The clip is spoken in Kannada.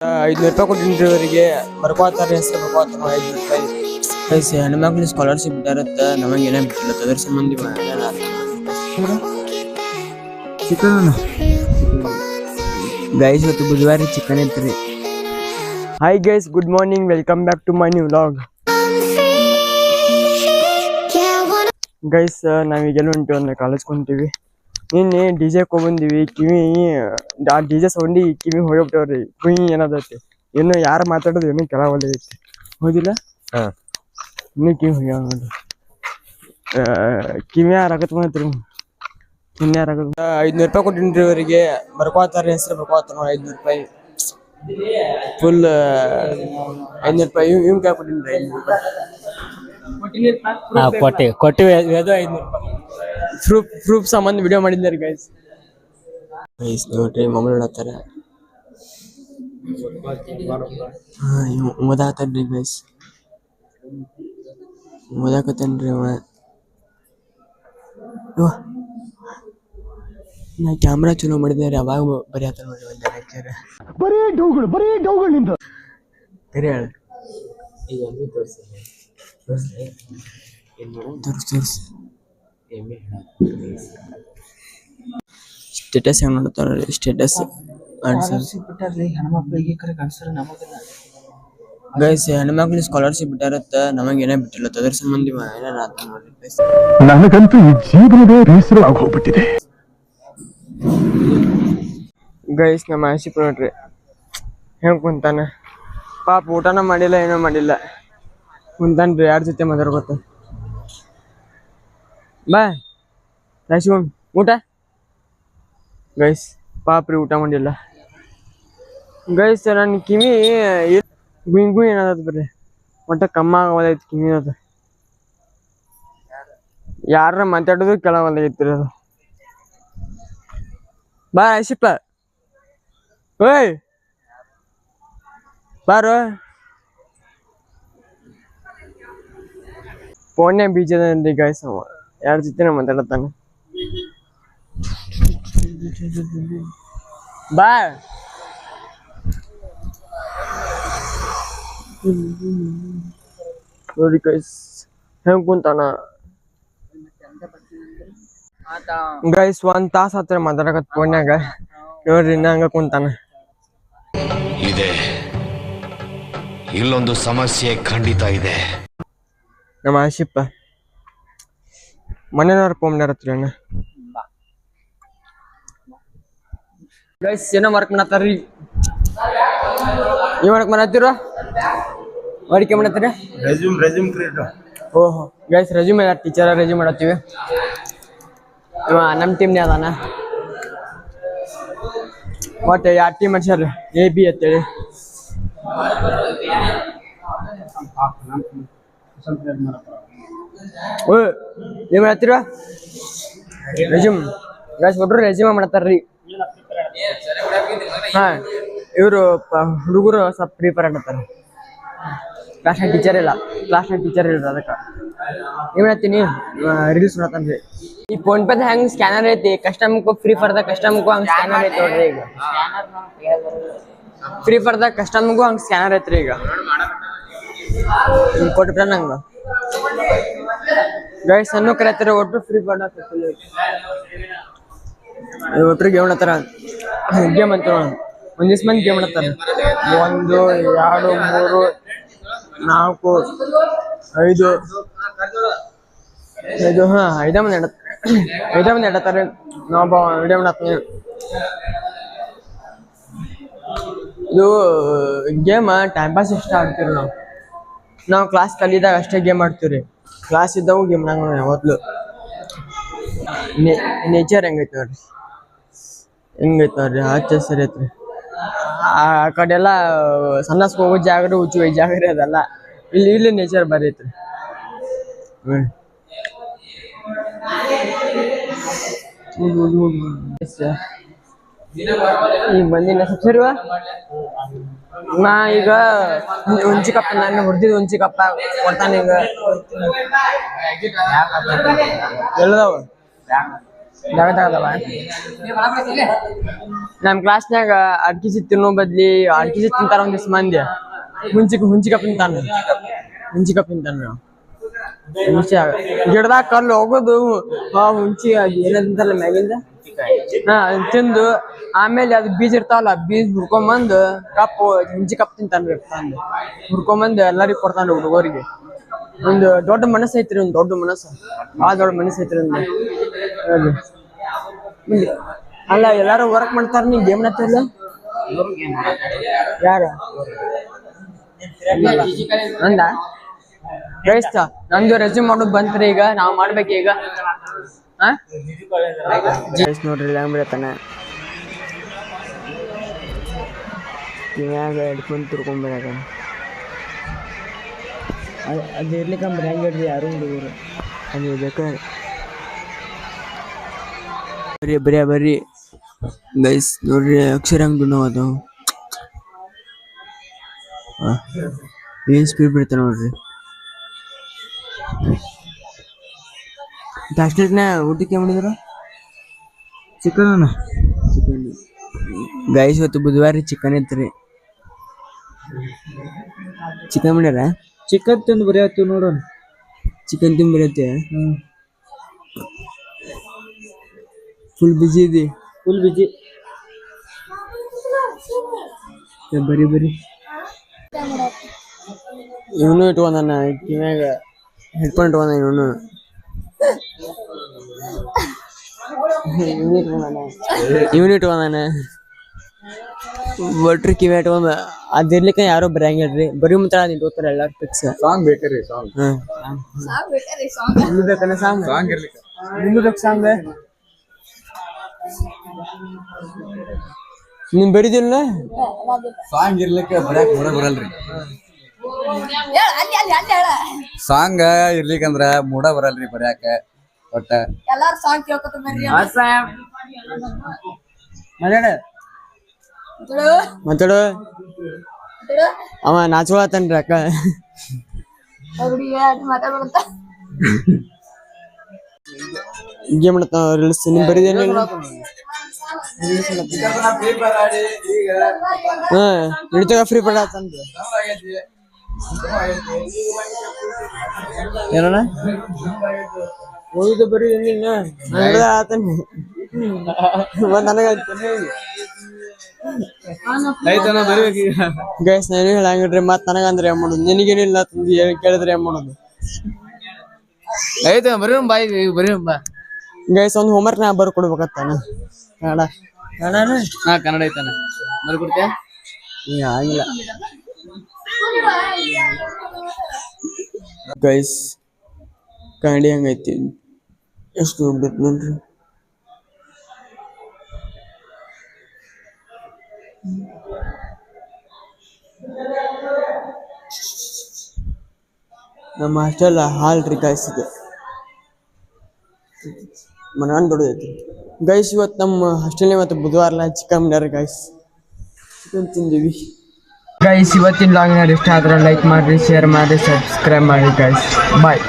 ಐದ್ನೂರು ರೂಪಾಯಿ ಕೊಟ್ಟಿನ್ರಿ ಅವರಿಗೆ ಬರ್ಕೋತಾರೆ ಹೆಸರು ಬರ್ಕೋತಾರ ಐದ್ನೂರು ರೂಪಾಯಿ. ಗೈಸ್ ಹೆಣ್ಮಕ್ಳು ಸ್ಕಾಲರ್ಶಿಪ್ ಬಿಟ್ಟಾರತ್ತ ನಮಗೆ ಏನೇ ಬಿಟ್ಟಿಲ್ಲ ಅದ್ರ ಸಂಬಂಧಿ ಚಿಕನ್ ಗೈಸ್ ಇವತ್ತು ಬುಧವಾರ ಚಿಕನ್ ಐತ್ರಿ. Hi guys good morning welcome back to my new vlog guys ನಾವೀಗೆಲ್ಲ ಹೊಂಟಿವಿ ಅಂದ್ರೆ ಕಾಲೇಜ್ ಕೊಂತೀವಿ ನಿನ್ನೆ ಡಿ ಜೆ ಬಂದಿವಿ ಕಿವಿ ಆ ಡಿ ಜೆ ಸೌಂಡಿ ಕಿವಿ ಹೋಗ್ಬಿಟ್ಟವ್ರಿ ಕುಯ್ ಏನದೈತಿ ಇನ್ನು ಯಾರು ಮಾತಾಡೋದು ಏನೂ ಕೆಳವಲ್ಲ ಐತಿ. ಹೌದಿಲ್ಲ? ಹಾ. ಇನ್ನೂ ಕಿವಿ ಹೋಗ್ಯಾವ ನೋಡಿ ಆ, ಕಿವಿ ಯಾರಾಗತ್ ಮಾತ್ರ ಇನ್ಯಾರ ಐದ್ನೂರು ರೂಪಾಯಿ ಕೊಟ್ಟಿನ್ರಿ ಅವರಿಗೆ ಬರ್ಕೋತಾರೆ ಹೆಸರು ಬರ್ಕೋತಾರ ಐದ್ನೂರು ರೂಪಾಯಿ. ಫುಲ್ ಐದ್ನೂರು ರೂಪಾಯಿ. ಇವ್ ಇವ್ ಕೈ ಕೊಟ್ಟಿನ್ರಿ ಐದ್ನೂರು ರೂಪಾಯಿ. ಹಾ ಕೊಟ್ಟಿ ಕೊಟ್ಟಿವಿ ಅದು ಐದ್ನೂರು ರೂಪಾಯಿ. ಪ್ರೂಫ್ ಪ್ರೂಫ್ ಸಂಬಂಧ ವಿಡಿಯೋ ಮಾಡಿದ್ದಾರೆ ಗೈಸ್ ಗೈಸ್ ನೋಡ್ರಿ ಮಮ್ಮಿ ನೋಡತ್ತಾರ. ಹಾ ಇವ್ ಓದಾಕತ್ತಾನ್ರಿ ಗೈಸ್ ಓದಾಕತ್ತಾನ್ರಿ ಅವ. ಇವ ನಾ ಕ್ಯಾಮ್ರಾ ಚಲೋ ಮಾಡಿದ್ದಾರೆ ಅವಾಗ ಬರೆಯತ್ತ ನೋಡ್ರಿ ಒಂದು ಲೆಕ್ಚರ್. ಬರೀ ಡೌಗಳು ಬರೀ ಡೌಗಳು ನಿಂದು ಕರಿ ಹೇಳ. ತೋರ್ಸ್ ತೋರ್ಸ್. ಸ್ಟೇಟಸ್ ಹೆಂಗ್ ನೋಡ್ತಾರ ಸ್ಟೇಟಸ್ ಆನ್ಸರ್ ಹೆಣ್ಮಕ್ಳಿಗೆ ಕರೆ ಕನ್ಸರ್ ನಮಗಿಲ್ಲ ಗೈಸ್ ಹೆಣ್ಮಕ್ಳು ಸ್ಕಾಲರ್ಶಿಪ್ ಬಿಟ್ಟಾರತ್ತ ನಮಗೆ ಏನೇ ಬಿಟ್ಟಿಲ್ಲ ಅದ್ರ ಸಂಬಂಧಿ ಏನಾರ ಆತ ನೋಡ್ರಿ ಗೈಸ್ ನನಗಂತೂ ಈ ಜೀವನವೇ ಬೇಸರ ಆಗೋಗ್ಬಿಟ್ಟಿದೆ. ಗೈಸ್ ನಮ್ಮ ಆಶಿಪ್ ನೋಡ್ರಿ. ಹೆಂಗ್ ಕುಂತಾನ. ಪಾಪ ಊಟನ ಮಾಡಿಲ್ಲ ಏನೋ ಮಾಡಿಲ್ಲ. ಕುಂತಾನ್ರಿ ಯಾರ ಜೊತೆ ಮಾತಾಡ್ಕೊತ? ಬಾ ರಾಶಿವಮ್ ಊಟ? ಗೈಸ್ ಪಾಪ್ರಿ ಊಟ ಮಾಡಿಲ್ಲ. ಗೈಸ್ ನನ್ನ ಕಿವಿ ಗುಯ್ ಗುಯ್ ಏನದ ಬರ್ರಿ. ಒಟ್ಟ ಕಮ್ಮ ಆಗೋದೈತಿ ಕಿವಿ ಅದ. ಯಾರ ಮಾತಾಡೋದು ಕೇಳವಲ್ಲಾಗೈತ್ರಿ ಅದು. ಬಾ ಆಶಿಪ್ಪ ಓಯ್. ಬಾರೋ. ಫೋನ್ನೇ ಬೀಜದನ್ರಿ ಗೈಸ್ ಅವ. ಯಾರ ಜೊತೆ ಮಾತಾಡತ್ತಾನ. ಬಾ ನೋಡಿ ಗೈಸ್ ಹೆಂಗ್ ಕುಂತಾನ. ಗೈಸ್ ಒಂದ್ ತಾಸ ಹತ್ರ ಮಾತಾಡಕತ್ ಫೋನ್ಯಾಗ. ನೋಡ್ರಿ ಇನ್ನ ಹಂಗ ಕುಂತಾನ. ಇದೆ. ಇಲ್ಲೊಂದು ಸಮಸ್ಯೆ ಖಂಡಿತ ಇದೆ. ನಮ್ಮ ಆಶಿಪ್ಪ. ಮನೆಯವ್ರ ಫೋನ್ ಹತ್ರ ಅಣ್ಣ ಗೈಸ್ ಏನೋ ವರ್ಕ್ ಮಾಡತ್ತಾರ್ರಿ ಏನ್ ವರ್ಕ್ ಮಾಡತ್ತೀರ? ವರ್ಕ್ ಏನ್ ಮಾಡತ್ತೀರ? ರೆಸ್ಯೂಮ್ ರೆಸ್ಯೂಮ್ ಕ್ರಿಯೇಟ್ ಓಹೋ. ಗೈಸ್ ರೆಜ್ಯೂಮ್ ಟೀಚರ್ ರೆಸ್ಯೂಮ್ ಮಾಡತ್ತೀವಿ. ಇವ ನಮ್ಮ ಟೀಮ್ನೇ ಅದಾನ. ಮತ್ತೆ ಯಾರ ಟೀಮ್ ಮಾಡ್ಸ್ಯಾರ ಎ ಬಿ ಅಂತೇಳಿ ಓ ಏನ್ ಮಾಡತ್ತೀರ ರೆಜ್ಯೂಮ್ ಗೈಸ್ ಒಬ್ರು ರೆಜ್ಯೂಮ್ ಮಾಡತ್ತಾರ್ರಿ ಹಾ, ಇವರು ಹುಡುಗರು ಸ್ವಲ್ಪ ಪ್ರಿಪೇರ್ ಆಗತ್ತಾರ ಕ್ಲಾಸ್ನಾಗ ಟೀಚರ್ ಇಲ್ಲ. ಕ್ಲಾಸ್ನಾಗ ಟೀಚರ್ ಇಲ್ಲ ಅದಕ್ಕೆ. ಏನ್ ಹೇಳ್ತೀನಿ ರೀಲ್ಸ್ ಮಾಡತ್ತನ್ರಿ ಈ ಫೋನ್ ಪೇದ ಹೆಂಗ್ ಸ್ಕ್ಯಾನರ್ ಐತಿ? ಕಸ್ಟಮರ್ಗೂ ಫ್ರೀ ಫರ್ದ ಕಸ್ಟಮರ್ಗೂ ಹಂಗ ಸ್ಕ್ಯಾನರ್ ಐತಿ ನೋಡ್ರಿ ಈಗ. ಫ್ರೀ ಫರ್ದ ಕಸ್ಟಮರ್ಗೂ ಹಂಗ ಸ್ಕ್ಯಾನರ್ ಐತ್ರಿ ಈಗ. ಕೊಟ್ಟ ನಂಗ. ಗೈಸ್ ಅನ್ನು ಕರೆತಾರೆ ಒಟ್ಟು ಫ್ರೀ ಫರ್ದ ಒಟ್ರು ಗೇಮ್ ಹತ್ತಾರ ಗೇಮ್ ಅಂತ ಒಂದಿವ್ಸ ಮಂದಿ ಗೇಮ್ ಆಡತ್ತಾರ ಒಂದು, ಎರಡು, ಮೂರು, ನಾಲ್ಕು, ಐದು ಐದು, ಹಾ ಐದೇ ಮಂದಿ ಎಡ ಐದ ಮಂದಿ ನಾವೊಬ್ಬ ವಿಡಿಯೋ ಮಾಡತ್ತೀನಿ ಇದು, ಗೇಮ್ ಟೈಮ್ ಪಾಸ್ ಇಷ್ಟ ಆಡ್ತೀವಿ ನಾವು ನಾವು ಕ್ಲಾಸ್ ಕಲಿದಾಗ ಅಷ್ಟೇ ಗೇಮ್ ಆಡ್ತೀವಿ ಕ್ಲಾಸ್ ಇದ್ದಾವು ಗೇಮ್ ನಂಗೆ ಯಾವತ್ಲು ನೇಚರ್ ಹೆಂಗೈತೆ ನೋಡ್ರಿ? ಹೆಂಗೈತೆ ನೋಡ್ರಿ? ಹಚ್ಚ ಹಸಿರು ಐತ್ರಿ. ಆ ಕಡೆಲ್ಲ ಸಣ್ಣಸ್ಕ ಹೋಗೋ ಜಾಗ ಹುಚ್ಚು ಹೋಗಿ ಜಾಗ ರೀ ಅದೆಲ್ಲ ಇಲ್ಲಿ ಇಲ್ಲಿ ನೇಚರ್ ಬರೀ ಐತ್ರಿ ನೋಡಿ ಈಗ ಬಂದಿನ ಸರಿವ ನಾ ಈಗ ಹುಂಚಿ ಕಪ್ಪ ನಾನು ಹುಡ್ದಿದ್ದು ಉಂಚಿ ಕಪ್ಪ ಕೊಡ್ತಾನೆ ಈಗ. ಎಲ್ಲದವ? ಜಾಗದಾಗದವ ನಮ್ ಕ್ಲಾಸ್ನ್ಯಾಗ ಅಡ್ಕಿ ಸಿ ತಿನ್ನೋ ಬದ್ಲಿ ಅಡ್ಕಿ ಸಿ ತಿಂತಾರ ಒಂದಿವ್ಸ ಮಂದಿ ಹುಂಚಿ ಹುಂಚಿ ಕಪ್ಪ ತಿಂತಾನ ಹುಂಚಿಕಪ್ ತಿಂತಾನ ಹುಂಚಿ ಗಿಡದಾಗ ಕಲ್ಲು ಹೋಗೋದು ಹುಂಚಿ ಅದ್ ಏನ ತಿಂತಾರಲ್ಲ ಮ್ಯಾಗಿಂದ? ಹಾ ತಿಂದು ಆಮೇಲೆ ಅದು ಬೀಜ ಇರ್ತಾವಲ್ಲ, ಬೀಜ ಹುರ್ಕೊಂಬಂದು ಕಪ್ಪು ಹಿಂಜಿ ಕಪ್ ತಿಂತಾನ್ರಿ ತಂದು. ಹುರ್ಕೊಂಬಂದು ಎಲ್ಲರಿಗೂ ಕೊಡ್ತಾನ ಹುಡುಗರಿಗೆ. ಒಂದು ದೊಡ್ಡ ಮನಸ್ಸು ಐತ್ರಿ, ಒಂದು ದೊಡ್ಡ ಮನಸ್ಸು. ಬಹಳ ದೊಡ್ಡ ಮನಸ್ಸು ಐತ್ರಿ ಒಂದು. ಅಲ್ಲ, ಎಲ್ಲಾರು ವರ್ಕ್ ಮಾಡ್ತಾರ ನೀ ಗೇಮ್ ನತ್ತಿಲ್ಲ ಯಾರ? ಅಂದ ಗೈಸ್ತ ನಂದು ರೆಸ್ಯೂಮ್ ಮಾಡೋದು ಬಂತ್ರಿ ಈಗ, ನಾವ್ ಮಾಡ್ಬೇಕು ಈಗ. ನೋಡ್ರಿ ಹೆಂಗ್ ಬಿಡತ್ತಾನ ಕಿವ್ಯಾಗ ಹಿಡ್ಕೊಂಡ್ ತಿರ್ಕೊಂಡ್ಬಿಡಕ ಅದು ಇರ್ಲಿಕ್ಕಂಬ್ರಿ ಹೆಂಗ್ ಹೇಳ್ರಿ ಯಾರು ಹುಡುಗರು ಅದು ಬೇಕಾದ್ರೆ ಬರ್ರಿ ಬರ್ರಿ ಬರ್ರಿ ಗೈಸ್ ನೋಡ್ರಿ ಅಕ್ಷರ ಹಂಗ್ ದುಣ್ಣವ ಅದು ಏನ್ ಸ್ಪೀಡ್ ಬಿಡ್ತಾನ ನೋಡ್ರಿ ಅಷ್ಟೇಟ್ನ ಊಟಕ್ಕೆ ಏನ್ ಮಾಡಿದ್ರು? Chicken chicken. ಗೈಸ್ ಇವತ್ತು ಬುಧವಾರ ಚಿಕನ್ ಇತ್ತು ಚಿಕನ್ ಮಾಡ್ಯಾರ ಚಿಕನ್ ತಿಂದು ಬರೀ ಆಯ್ತು ನೋಡೋಣ. ಚಿಕನ್ ತಿಂದು ಬರೆಯತ್ತೆ ಫುಲ್ ಬಿಜಿ ಇದೆ? ಫುಲ್ ಬಿಜಿ ಬರಿ ಬರಿ. ಇವನು ಇಟ್ಕೊಂಡ ಕಿವ್ಯಾಗ ಹೆಡ್ಫೋನ್ ಇಟ್ಕೊಂಡ ಇವನು. ಇವನು ಒಂದಾನೆ ಒಟ್ರಿ ಕಿವಿ ಇಟ್ಕೊಂಡ ಅದಿರ್ಲಿಕ್ಕ ಯಾರೋ ಬರಂಗಿಲ್ರಿ ಬರೀ ಮಾತ್ರ ಅದ್ ಇಟ್ಕೋತಾರ ಎಲ್ಲಾರು ಫಿಕ್ಸ್ ಸಾಂಗ್ ಬೇಕ್ರಿ ಸಾಂಗ್ ಸಾಂಗ್ ಸಾಂಗ್ ಇರ್ಲಿಕ್ಕೆ. ಬೇಕು ಸಾಂಗ್ ನಿಮ್ ಬರಿದಿಲ್ಲ ಸಾಂಗ್ ಇರ್ಲಿಕ್ಕೆ ಬರಕ್ ಮೂಡ ಬರಲ್ರಿ. ಸಾಂಗ್ ಇರ್ಲಿಕ್ಕಂದ್ರ ಮೂಡ ಬರಲ್ರಿ ಬರ್ಯಾಕ ಒಟ್ಟ ಎಲ್ಲಾರು ಸಾಂಗ್ ಕೇಳ್ಕೊತ ಬರ್ರಿ ಮಾತಾಡ ಮಾತಾಡು ಅವ ಅಕ್ಕ. ಹಿಂಗೆ ಮಾಡ್ತಾವ ರೀಲ್ಸ್ ನಿಮ್ ಬರಿದೇನಿಲ್ಲ ಹಾ ಹಿಡಿತಾಗ ಫ್ರೀ ಪಡ ಆತನ್ರಿ ಏನಣ್ಣ? ಓದಿದ್ದು ಬರೀ ನಿನ್ನ. ಆತನ ಗೈಸ್ ನಾನು ಹೇಳಂಗಿಡ್ರಿ ಮತ್ ನನಗಂದ್ರೆ ಏನ್ ಮಾಡುದು? ನಿನಗೇನಿಲ್ಲ ತಂದು ಕೇಳಿದ್ರೆ ಏನ್ ಮಾಡುದು? ಐತ ಬರೀ ಬಾಯ್ ಬರೀ ಬಾ. ಗೈಸ್ ಒಂದು ಹೋಮ್ವರ್ಕ್ ನಾ ಬರ್ಕೊಡ್ಬೇಕತ್ತಾನ ಕನ್ನಡ. ಕನ್ನಡ ಹಾ ಕನ್ನಡ ಐತಾನ. ಬರ್ಕೊಡ್ತೀಯ ಆಗಿಲ್ಲ. ಗೈಸ್ ಕನ್ನಡಿ ಹಂಗೈತಿ ಎಷ್ಟು ದೊಡ್ಡದು ನೋಡ್ರಿ. ನಮ್ಮ ಹಾಸ್ಟೆಲ್ ಹಾಲ್ ರೀ ಗೈಸ್ ಇದೆ. ಮನಾನ್ ದೊಡ್ಡದೈತಿ ಗೈಸ್ ಇವತ್ತು ನಮ್ಮ ಹಾಸ್ಟೆಲ್ ಇವತ್ತು ಬುಧವಾರ ಚಿಕನ್ ಮಾಡ್ಯಾರ ಗೈಸ್ ಚಿಕನ್ ತಿಂದೀವಿ. ಗೈಸ್ ಇವತ್ತಿನ ಲಾಗಿನ ಇಷ್ಟ ಆದ್ರೆ ಲೈಕ್ ಮಾಡ್ರಿ ಶೇರ್ ಮಾಡಿ ಸಬ್ಸ್ಕ್ರೈಬ್ ಮಾಡಿ ಗೈಸ್ ಬಾಯ್